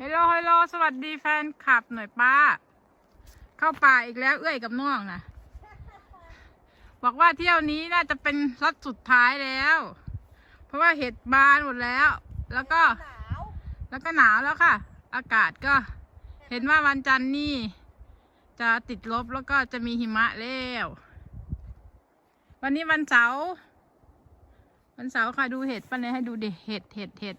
ฮลโลฮลโลสวัสดีแฟนคลับหน่อยป้า เข้าป่าอีกแล้วเอื้อยกับน้องนะบอกว่าเที่ยวนี้น่าจะเป็นรถสุดท้ายแล้ว เพราะว่าเห็ดบานหมดแล้ว แล้วก็ แล้วก็หนาวแล้วค่ะ อากาศก็ เห็นว่าวันจันทร์นี่ จะติดลบแล้วก็จะมีหิมะแล้ว วันนี้วันเสาร์วันเสาร์ค่ะดูเห็ดป้าเนยให้ดูเด็เห็ดเห็ดเห็ด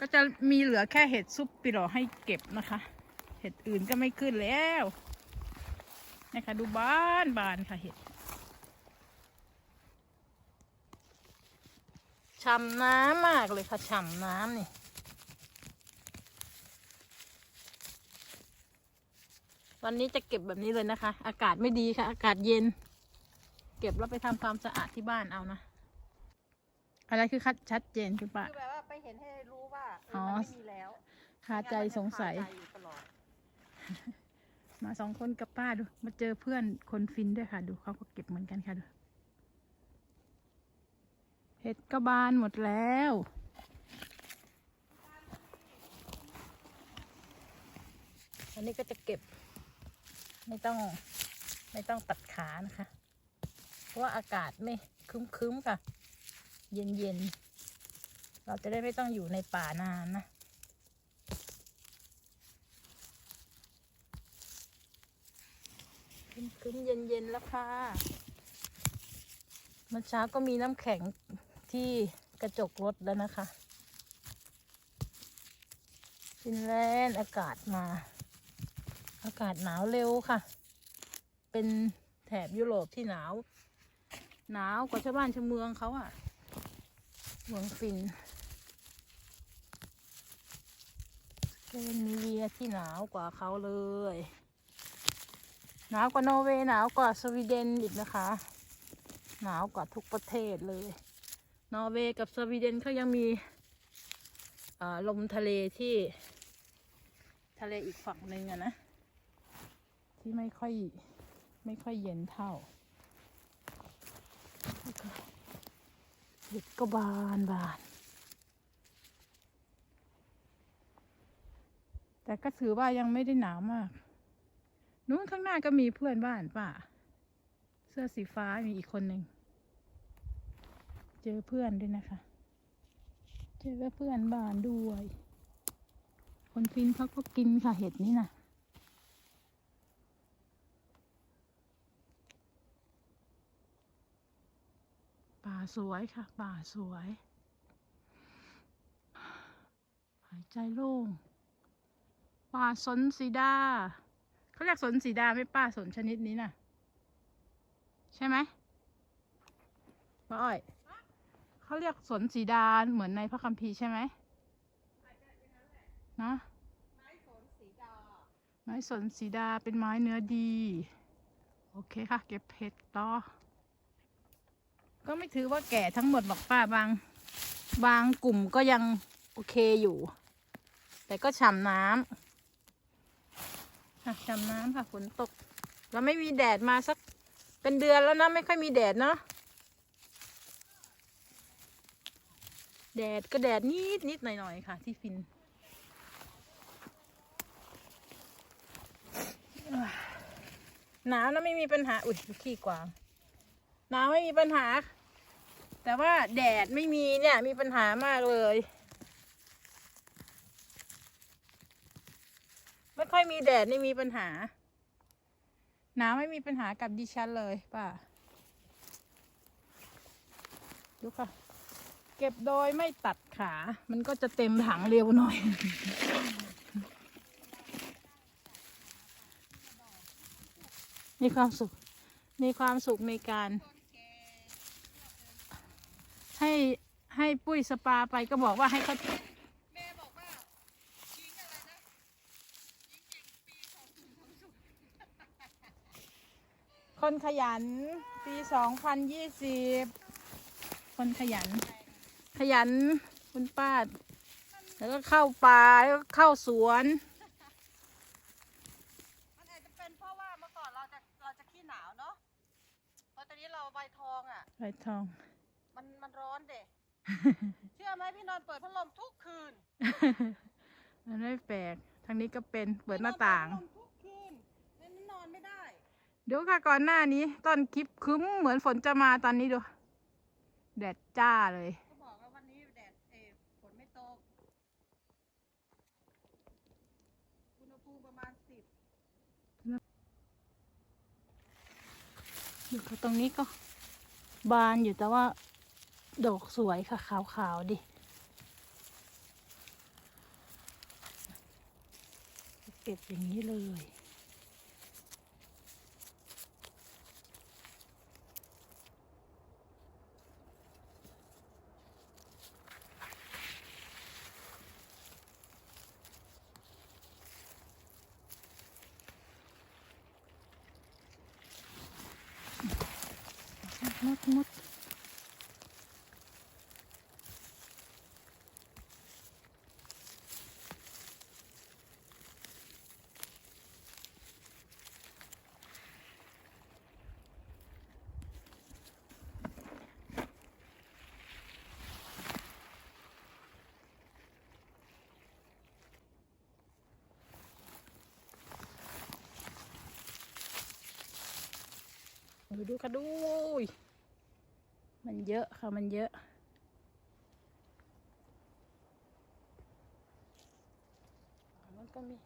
ก็จะมีเหลือแค่เห็ดซุปปิโรให้เก็บนะคะ เห็ดอื่นก็ไม่ขึ้นแล้วนะคะดูบานบานค่ะเห็ดฉ่ำน้ำมากเลยค่ะฉ่ำน้ำนี่วันนี้จะเก็บแบบนี้เลยนะคะ อากาศไม่ดีค่ะ อากาศเย็น เก็บแล้วไปทำความสะอาดที่บ้านเอานะ อะไรคือคัดชัดเจนคุณป้า คือแบบว่าไปเห็นให้รู้ว่าเออ๋ออมันไม่มีแล้วคาใจสงสัยคาใจอยู่ตลอดมาสองคนกับป้าดู มาเจอเพื่อนคนฟินด้วยค่ะ ดูเขาก็เก็บเหมือนกันค่ะดูเห็ดก็บานหมดแล้ว อันนี้ก็จะเก็บ ไม่ต้อง ไม่ต้องตัดขานะคะ เพราะว่าอากาศไม่ครึ้มๆค่ะ เย็นๆ เราจะได้ไม่ต้องอยู่ในป่านานนะ คืนเย็นๆแล้วค่ะเมื่อเช้าก็มีน้ำแข็งที่กระจกรถแล้วนะคะฟินแลนด์อากาศมา อากาศหนาวเร็วค่ะ เป็นแถบยุโรปที่หนาว หนาวกว่าชาวบ้านชาวเมืองเขาอะเมืองฟินส เกนเวียที่หนาวกว่าเขาเลย หนาวกว่านอร์เวย์หนาวกว่าสวีเดนอีกนะคะ หนาวกว่าทุกประเทศเลย นอร์เวย์กับสวีเดนเขายังมีลมทะเลที่ ทะเลอีกฝั่งหนึ่งอะนะ ที่ไม่ค่อยไม่ค่อยเย็นเท่าเห็ดก็บานบาน แต่ก็ถือว่ายังไม่ได้หนาวมาก นู้นข้างหน้าก็มีเพื่อนบ้านป่ะเสื้อสีฟ้ามีอีกคนหนึ่ง เจอเพื่อนด้วยนะคะ เจอเพื่อนบ้านด้วย คนฟินเขาก็กินค่ะเห็ดนี่นะป่าสวยค่ะ ป่าสวย หายใจโล่ง ป่าสนสีดาเขาเรียกสนสีดาไม่ป้าสนชนิดนี้น่ะ ใช่ไหมป้าอ้อยเขาเรียกสนสีดาเหมือนในพระคัมภีร์ใช่ไหมเนาะไม้สนสีดาไม้สนสีดาเป็นไม้เนื้อดี โอเคค่ะ เก็บเห็ดต่อ ก็ไม่ถือว่าแก่ทั้งหมดหรอกป้าบาง บางกลุ่มก็ยังโอเคอยู่ แต่ก็ฉ่ำน้ำ ค่ะจำน้ำค่ะฝนตกแล้วไม่มีแดดมาสักเป็นเดือนแล้วนะ ไม่ค่อยมีแดดเนาะแดดก็แดดนิดนิดหน่อยหน่อยๆค่ะ ที่ฟินหนาวนะไม่มีปัญหา อุ้ยขี้กวางหนาวไม่มีปัญหา แต่ว่าแดดไม่มีเนี่ยมีปัญหามากเลย ไม่ค่อยมีแดดนี่มีปัญหาหนาวไม่มีปัญหากับดิฉันเลยป้าดูค่ะ เก็บโดยไม่ตัดขา มันก็จะเต็มถังเร็วหน่อย มีความสุข มีความสุขในการ ให้ให้ปุ้ยสปาไปก็บอกว่าให้เขา แม่บอกว่ายิงอะไรนะยิงเก่งปีสองศูนย์สองศูนย์ คนขยัน ปีสองพันยี่สิบคนขยัน ขยันคุณป้าแล้วก็เข้าป่าแล้วก็เข้าสวน มันอาจจะเป็นเพราะว่าเมื่อก่อนเราจะเราจะขี้หนาวเนาะเพราะตอนนี้เราใบทองอะ ใบทอง มันมันร้อนเด็เชื่อไหมพี่นอนเปิดพัดลมทุกคืน มันไม่แปลกทางนี้ก็เป็นเปิดหน้าต่าง นอนทุกคืนในนั้นนอนไม่ได้ เดี๋ยวค่ะก่อนหน้านี้ ตอนคลิปครึ้มเหมือนฝนจะมาตอนนี้ดูแดดจ้าเลยก็บอกแล้ววันนี้แดดเออฝนไม่ตกอุณหภูมิประมาณสิบอยู่ค่ะตรงนี้ก็ บานอยู่แต่ว่า ดอกสวยค่ะ ขาวๆดิเก็บอย่างนี้เลย มดมดดูดูค่ะดูย มันเยอะค่ะมันเยอะมันก็มี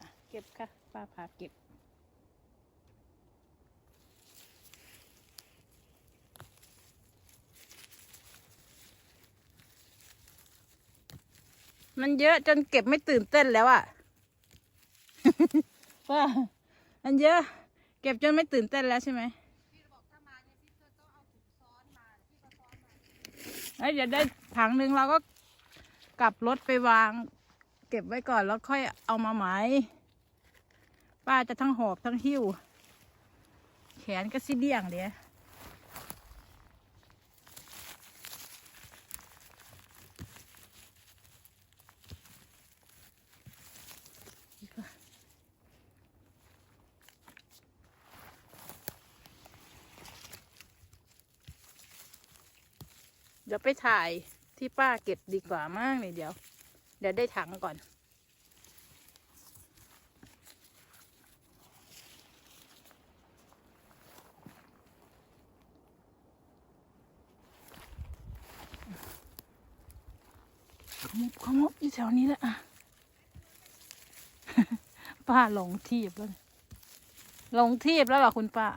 อะเก็บค่ะป้าพาเก็บมันเยอะจนเก็บไม่ตื่นเต้นแล้วอะป้ามันเยอะ เก็บจนไม่ตื่นเต้นแล้วใช่ไหม พี่บอกถ้ามาเนี่ยพี่ก็ต้องเอาถุงซ้อนมาพี่ก็ซ้อนมา แล้วเดี๋ยวได้ถังหนึ่งเราก็กลับรถไปวาง เก็บไว้ก่อนแล้วค่อยเอามาหมป้าจะทั้งหอบทั้งหิ้ว แขนก็สิเดี่ยงเดีย เดี๋ยวไปถ่ายที่ป้าเก็บดีกว่ามากเลยเดี๋ยว เดี๋ยวได้ถังก่อน ขมุบขมุบอยู่แถวนี้แหละอะ ป้าหลงทีบแล้วหลงทีบแล้วเหรอคุณป้า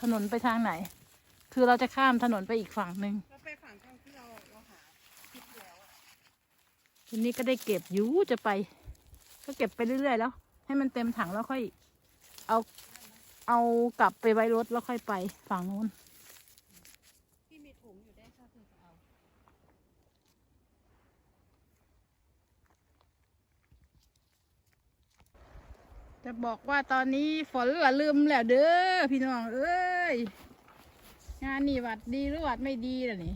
ถนนไปทางไหน คือเราจะข้ามถนนไปอีกฝั่งหนึ่งเราไปฝั่งทางที่เราเราหาคลิปแล้วอะทีนี้ก็ได้เก็บยูจะไป ก็เก็บไปเรื่อยๆแล้ว ให้มันเต็มถังแล้วค่อย เอาเอากลับไปไว้รถแล้วค่อยไปฝั่งนู้นพี่มีถุงอยู่ได้ถ้าเธอจะเอาจะบอกว่าตอนนี้ฝนละลืมแล้วเด้อพี่น้องเอ้ย งานนี่วัดดีหรือวัดไม่ดีล่ะนี่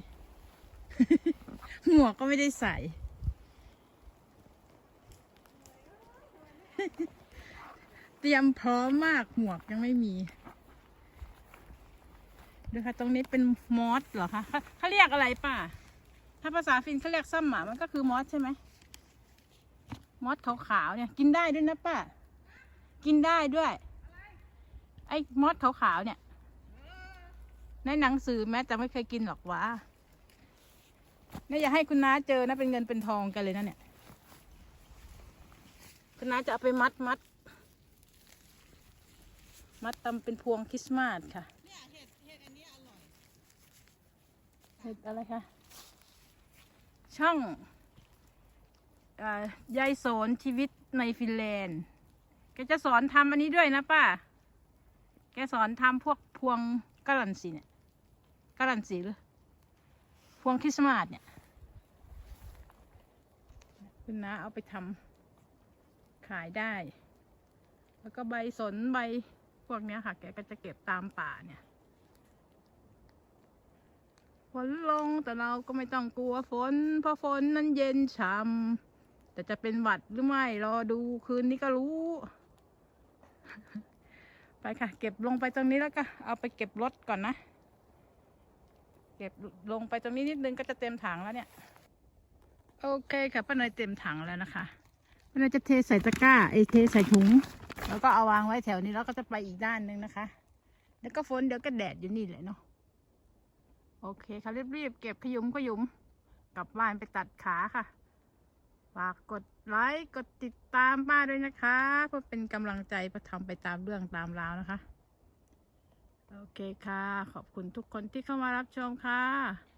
หมวกก็ไม่ได้ใส่ เตรียมพร้อมมากหมวกยังไม่มีดูค่ะตรงนี้เป็นมอสเหรอคะเขาเขาเรียกอะไรป่ะ ถ้าภาษาฟินเขาเรียกซ้ำหมามันก็คือมอสใช่ไหมมอสขาวๆเนี่ย กินได้ด้วยนะป้ากินได้ด้วย ไอ้มอสขาวๆเนี่ย ในหนังสือแม้แต่ไม่เคยกินหรอกวะเนี่ยอย่าให้คุณน้าเจอนะเป็นเงินเป็นทองกันเลยนะเนี่ย คุณน้าจะเอาไปมัดมัด มัดทำเป็นพวงคริสต์มาสค่ะเนี่ยเห็ดเห็ดอันนี้อร่อยเห็ดอะไรคะช่องอ่อยายสอนชีวิตในฟินแลนด์แกจะสอนทำอันนี้ด้วยนะป้า แกสอนทำพวกพวงกะหล่ำสีเนี่ย กะหล่ำสีหรือพวงคริสต์มาสเนี่ยคุณน้าเอาไปทำขายได้ แล้วก็ใบสนใบพวกเนี้ยค่ะ แกก็จะเก็บตามป่าเนี่ยฝนลงแต่เราก็ไม่ต้องกลัวฝน เพราะฝนนั้นเย็นฉ่ำแต่จะเป็นหวัดหรือไม่ รอดูคืนนี้ก็รู้ ไปค่ะ เก็บลงไปตรงนี้แล้วก็เอาไปเก็บรถก่อนนะ เก็บลงไปตรงนี้นิดนึงก็จะเต็มถังแล้วเนี่ย โอเคค่ะป้าเนยเต็มถังแล้วนะคะป้าเนยจะเทใส่ตะกร้าไอเทใส่ถุง แล้วก็เอาวางไว้แถวนี้แล้วก็จะไปอีกด้านหนึ่งนะคะ แล้วก็ฝนเดี๋ยวก็แดดอยู่นี่แหละเนาะโอเคค่ะรีบๆเก็บขยุมขยุมกลับบ้านไปตัดขาค่ะฝากกดไลค์กดติดตามป้าด้วยนะคะ เพื่อเป็นกำลังใจประทำไปตามเรื่องตามราวนะคะ โอเคค่ะ ขอบคุณทุกคนที่เข้ามารับชมค่ะ